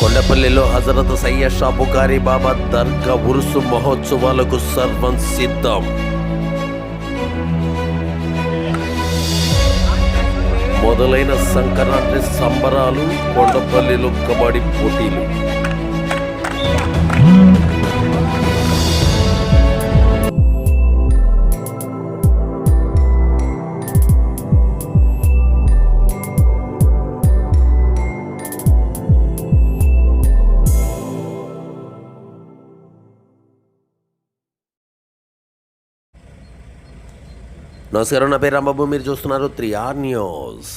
కొండపల్లిలో హజరత్ సయ్య షాపుకారి బాబా దర్గా ఉరుసు మహోత్సవాలకు సర్వం సిద్ధం. మొదలైన సంక్రాంతి సంబరాలు కొండపల్లిలో కబడ్డీ పోటీలు. నమస్కారం నా పేరు రాంబాబు. మీరు చూస్తున్నారు త్రీ ఆర్ న్యూస్.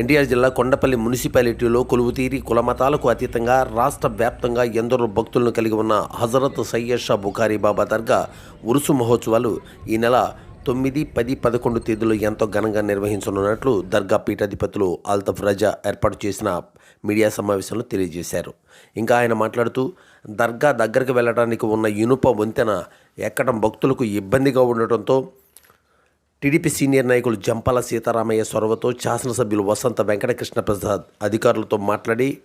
ఎన్టీఆర్ జిల్లా కొండపల్లి మున్సిపాలిటీలో కొలువుతీరి కులమతాలకు అతీతంగా రాష్ట్ర వ్యాప్తంగా ఎందరో భక్తులను కలిగి ఉన్న హజరత్ సయ్యద్ షా బుఖారీ బాబా దర్గా ఉరుసు మహోత్సవాలు ఈ నెల తొమ్మిది పది పదకొండు తేదీలు ఎంతో ఘనంగా నిర్వహించనున్నట్లు దర్గా పీఠాధిపతులు అల్తఫ్ రజా ఏర్పాటు చేసిన మీడియా సమావేశంలో తెలియజేశారు. ఇంకా ఆయన మాట్లాడుతూ దర్గా దగ్గరకు వెళ్ళడానికి ఉన్న ఇనుప వంతెన ఎక్కడం భక్తులకు ఇబ్బందిగా ఉండటంతో టీడీపీ సీనియర్ నాయకులు జంపాల సీతారామయ్య చొరవతో శాసనసభ్యులు వసంత వెంకటకృష్ణ ప్రసాద్ అధికారులతో మాట్లాడి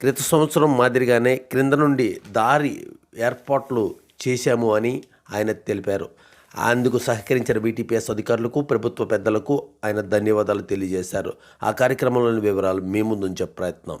క్రిత సంవత్సరం మాదిరిగానే క్రింద నుండి దారి ఏర్పాట్లు చేశాము అని ఆయన తెలిపారు. అందుకు సహకరించిన బీటీపీఎస్ అధికారులకు ప్రభుత్వ పెద్దలకు ఆయన ధన్యవాదాలు తెలియజేశారు. ఆ కార్యక్రమంలోని వివరాలు మీ ముందుంచే ప్రయత్నం.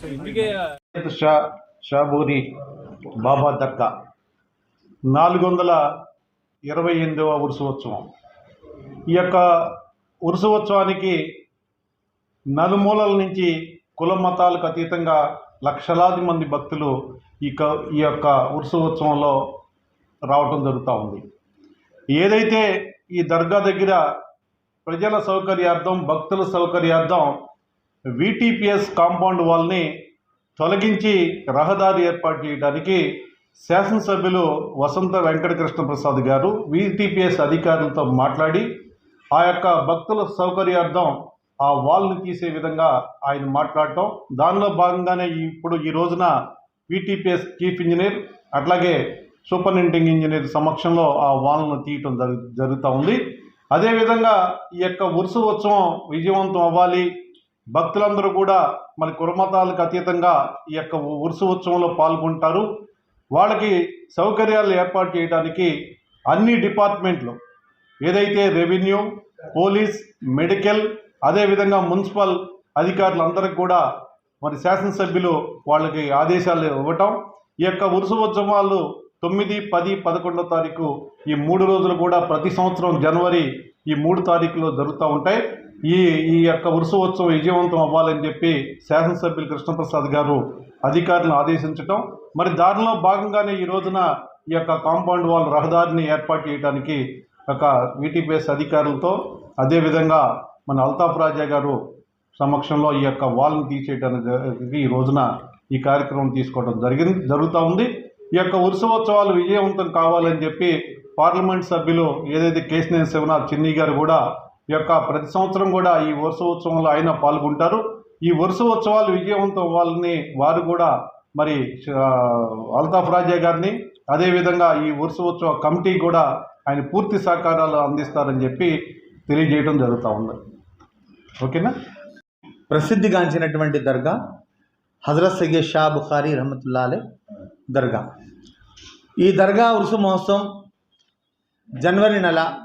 సయ్యద్ షా షాబూరి బాబా దర్గా నాలుగు వందల ఇరవై ఎనిమిదవ ఉత్సవోత్సవం. ఈ యొక్క ఉత్సవోత్సవానికి నలుమూలల నుంచి కుల మతాలకు అతీతంగా లక్షలాది మంది భక్తులు ఈ క ఈ యొక్క ఉత్సవోత్సవంలో రావటం జరుగుతూ ఉంది. ఏదైతే ఈ దర్గా దగ్గర ప్రజల సౌకర్యార్థం భక్తుల సౌకర్యార్థం విటిపిఎస్ కాంపౌండ్ వాల్ని తొలగించి రహదారి ఏర్పాటు చేయడానికి శాసనసభ్యులు వసంత వెంకటకృష్ణ ప్రసాద్ గారు విటిపిఎస్ అధికారులతో మాట్లాడి ఆ యొక్క భక్తుల సౌకర్యార్థం ఆ వాల్ని తీసే విధంగా ఆయన మాట్లాడటం. దానిలో భాగంగానే ఇప్పుడు ఈ రోజున విటిపిఎస్ చీఫ్ ఇంజనీర్ అట్లాగే సూపరింటెండింగ్ ఇంజనీర్ సమక్షంలో ఆ వాల్ను తీయటం జరు జరుగుతూ ఉంది. అదేవిధంగా ఈ యొక్క ఉరుసు ఉత్సవం విజయవంతం అవ్వాలి. భక్తులందరూ కూడా మన కురమతాలకు అతీతంగా ఈ యొక్క ఉరుసు ఉత్సవంలో పాల్గొంటారు. వాళ్ళకి సౌకర్యాలు ఏర్పాటు చేయడానికి అన్ని డిపార్ట్మెంట్లు ఏదైతే రెవెన్యూ పోలీస్ మెడికల్ అదేవిధంగా మున్సిపల్ అధికారులందరికీ కూడా మరి శాసనసభ్యులు వాళ్ళకి ఆదేశాలు ఇవ్వటం. ఈ యొక్క ఉరుసు ఉత్సవాలు తొమ్మిది పది పదకొండో తారీఖు ఈ మూడు రోజులు కూడా ప్రతి సంవత్సరం జనవరి ఈ మూడు తారీఖులో జరుగుతూ ఉంటాయి. ఈ ఈ యొక్క ఉత్సవం విజయవంతం అవ్వాలని చెప్పి శాసనసభ్యులు కృష్ణప్రసాద్ గారు అధికారులను ఆదేశించటం. మరి దానిలో భాగంగానే ఈ రోజున ఈ యొక్క కాంపౌండ్ వాల్ రహదారిని ఏర్పాటు చేయడానికి ఒక వీటీపీఎస్ అధికారులతో అదేవిధంగా మన అల్తాఫ్ రాజా గారు సమక్షంలో ఈ యొక్క వాల్ని తీసేయడానికి ఈ రోజున ఈ కార్యక్రమం తీసుకోవడం జరిగింది జరుగుతూ ఉంది. ఈ యొక్క ఉత్సవోత్సవాలు విజయవంతం కావాలని చెప్పి పార్లమెంట్ సభ్యులు ఏదైతే కేసినేని శివనాథ్ చిన్ని గారు కూడా ఈ యొక్క ప్రతి సంవత్సరం కూడా ఈ ఉత్సవోత్సవంలో ఆయన పాల్గొంటారు. ఈ ఉత్సవోత్సవాలు విజయవంతం అవ్వాలని వారు కూడా మరి అల్తాఫ్ రాజా గారిని అదేవిధంగా ఈ ఉత్సవోత్సవ ఉత్సవ కమిటీ కూడా ఆయన పూర్తి సహకారాలు అందిస్తారని చెప్పి తెలియజేయడం జరుగుతూ ఉంది. ఓకేనా? ప్రసిద్ధిగాంచినటువంటి దర్గా హజరత్ సయ్యద్ షా బుఖారీ రహమతుల్లాలే దర్గా. ఈ దర్గా ఉరుసు మహోత్సవం జనవరి నెల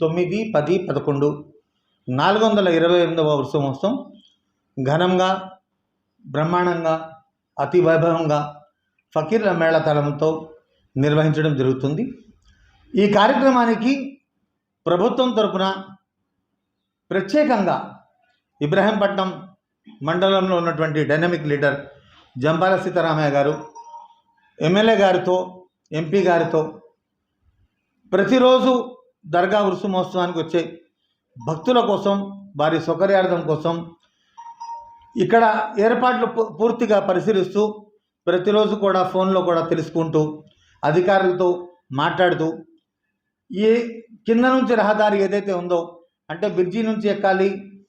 తొమ్మిది పది పదకొండు నాలుగు వందల ఇరవై ఎనిమిదవ ఉరుసు మహోత్సవం ఘనంగా బ్రహ్మాండంగా అతి వైభవంగా ఫకీర్ల తలంతో నిర్వహించడం జరుగుతుంది. ఈ కార్యక్రమానికి ప్రభుత్వం తరపున ప్రత్యేకంగా ఇబ్రహీంపట్నం మండలంలో ఉన్నటువంటి డైనమిక్ లీడర్ జంపాల సీతారామయ్య గారు ఎమ్మెల్యే గారితో ఎంపీ గారితో ప్రతిరోజు దర్గా ఉరుసు మహోత్సవానికి వచ్చే భక్తుల కోసం వారి సౌకర్యార్థం కోసం ఇక్కడ ఏర్పాట్లు పూ- పూర్తిగా పరిశీలిస్తూ ప్రతిరోజు కూడా ఫోన్లో కూడా తెలుసుకుంటూ అధికారులతో మాట్లాడుతూ ఈ కింద నుంచి రహదారి ఏదైతే ఉందో అంటే బ్రిడ్జి నుంచి ఎక్కాలి.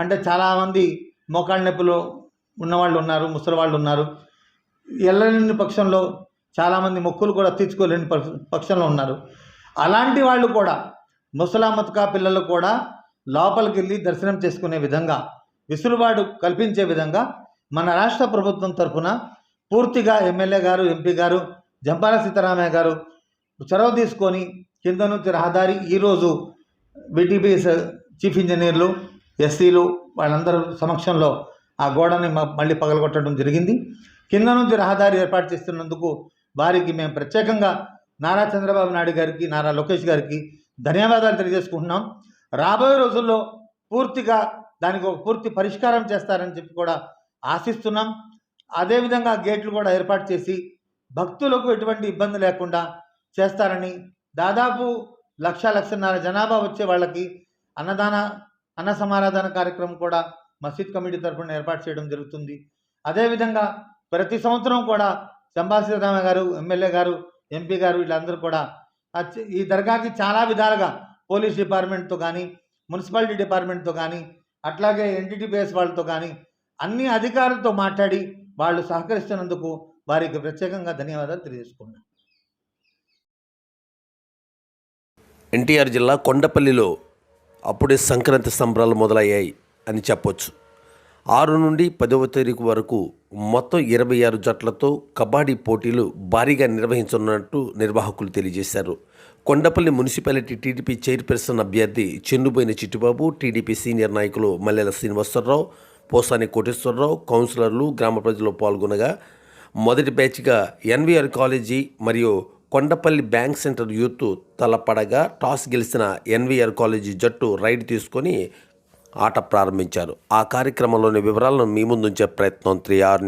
అంటే చాలామంది మోకాళ్ళ నొప్పులు ఉన్నవాళ్ళు ఉన్నారు ముసలి వాళ్ళు ఉన్నారు. వెళ్ళలేని పక్షంలో చాలామంది మొక్కులు కూడా తీర్చుకోలేని పక్ష- పక్షంలో ఉన్నారు. అలాంటి వాళ్ళు కూడా ముసలామత్కా పిల్లలు కూడా లోపలికి వెళ్ళి దర్శనం చేసుకునే విధంగా విసులుబాటు కల్పించే విధంగా మన రాష్ట్ర ప్రభుత్వం తరఫున పూర్తిగా ఎమ్మెల్యే గారు ఎంపీ గారు జంపాల సీతారామయ్య గారు చొరవ తీసుకొని కింద నుంచి రహదారి ఈరోజు బీటీపీఎస్ చీఫ్ ఇంజనీర్లు ఎస్సీలు వాళ్ళందరూ సమక్షంలో ఆ గోడని మళ్ళీ పగలగొట్టడం జరిగింది. కింద నుంచి రహదారి ఏర్పాటు చేస్తున్నందుకు వారికి మేము ప్రత్యేకంగా నారా చంద్రబాబు నాయుడు గారికి నారా లోకేష్ గారికి ధన్యవాదాలు తెలియజేసుకుంటున్నాం. రాబోయే రోజుల్లో పూర్తిగా దానికి ఒక పూర్తి పరిష్కారం చేస్తారని చెప్పి కూడా ఆశిస్తున్నాం. అదేవిధంగా గేట్లు కూడా ఏర్పాటు చేసి భక్తులకు ఎటువంటి ఇబ్బంది లేకుండా చేస్తారని దాదాపు లక్ష లక్షన్నర జనాభా వచ్చే వాళ్ళకి అన్నదాన అన్న సమారాధన కార్యక్రమం కూడా మసీద్ కమిటీ తరఫున ఏర్పాటు చేయడం జరుగుతుంది. అదేవిధంగా ప్రతి సంవత్సరం కూడా చంబా సీతారామ గారు ఎమ్మెల్యే గారు ఎంపీ గారు వీళ్ళందరూ కూడా ఈ దర్గాకి చాలా విధాలుగా పోలీస్ డిపార్ట్మెంట్తో కానీ మున్సిపాలిటీ డిపార్ట్మెంట్తో కానీ అట్లాగే ఎన్టీటీపీఎస్ వాళ్ళతో కానీ అన్ని అధికారులతో మాట్లాడి వాళ్ళు సహకరిస్తున్నందుకు వారికి ప్రత్యేకంగా ధన్యవాదాలు తెలియజేసుకున్నాను ఎన్టీఆర్ జిల్లా కొండపల్లిలో అప్పుడే సంక్రాంతి సంబరాలు మొదలయ్యాయి అని చెప్పొచ్చు. ఆరు నుండి పదవ తారీఖు వరకు మొత్తం ఇరవై ఆరు జట్లతో కబడ్డీ పోటీలు భారీగా నిర్వహించనున్నట్టు నిర్వాహకులు తెలియజేశారు. కొండపల్లి మున్సిపాలిటీ టీడీపీ చైర్పర్సన్ అభ్యర్థి చెన్నుబోయిన చిట్టిబాబు టీడీపీ సీనియర్ నాయకులు మల్లెల శ్రీనివాసరావు పోసాని కోటేశ్వరరావు కౌన్సిలర్లు గ్రామ ప్రజలు పాల్గొనగా మొదటి బ్యాచ్గా ఎన్వీఆర్ కాలేజీ మరియు కొండపల్లి బ్యాంక్ సెంటర్ యూత్ తలపడగా టాస్ గెలిచిన ఎన్వీఆర్ కాలేజీ జట్టు రైడ్ తీసుకొని ఆట ప్రారంభించారు. ఆ కార్యక్రమంలోని వివరాలను మీ ముందుంచే ప్రయత్నం త్రీ ఆర్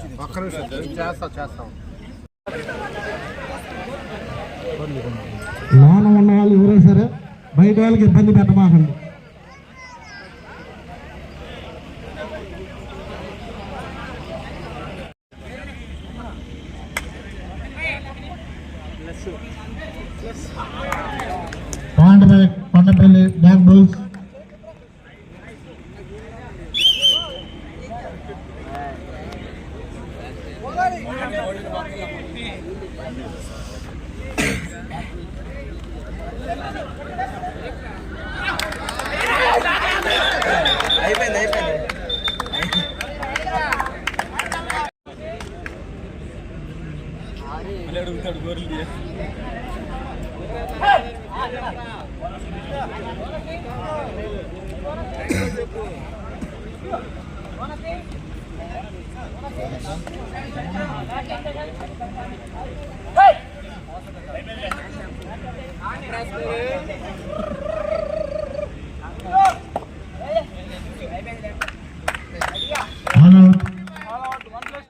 న్యూస్ చేస్తోంది ఎంపీ రైట్ లోన ఉన్న వాళ్ళు ఎవరైనా సరే బయట వాళ్ళకి ఇబ్బంది పెట్టమాకండి. పాండపల్లి అయిపోయింది అయిపోయింది అడుగుతాడు బుల్స్ Hey!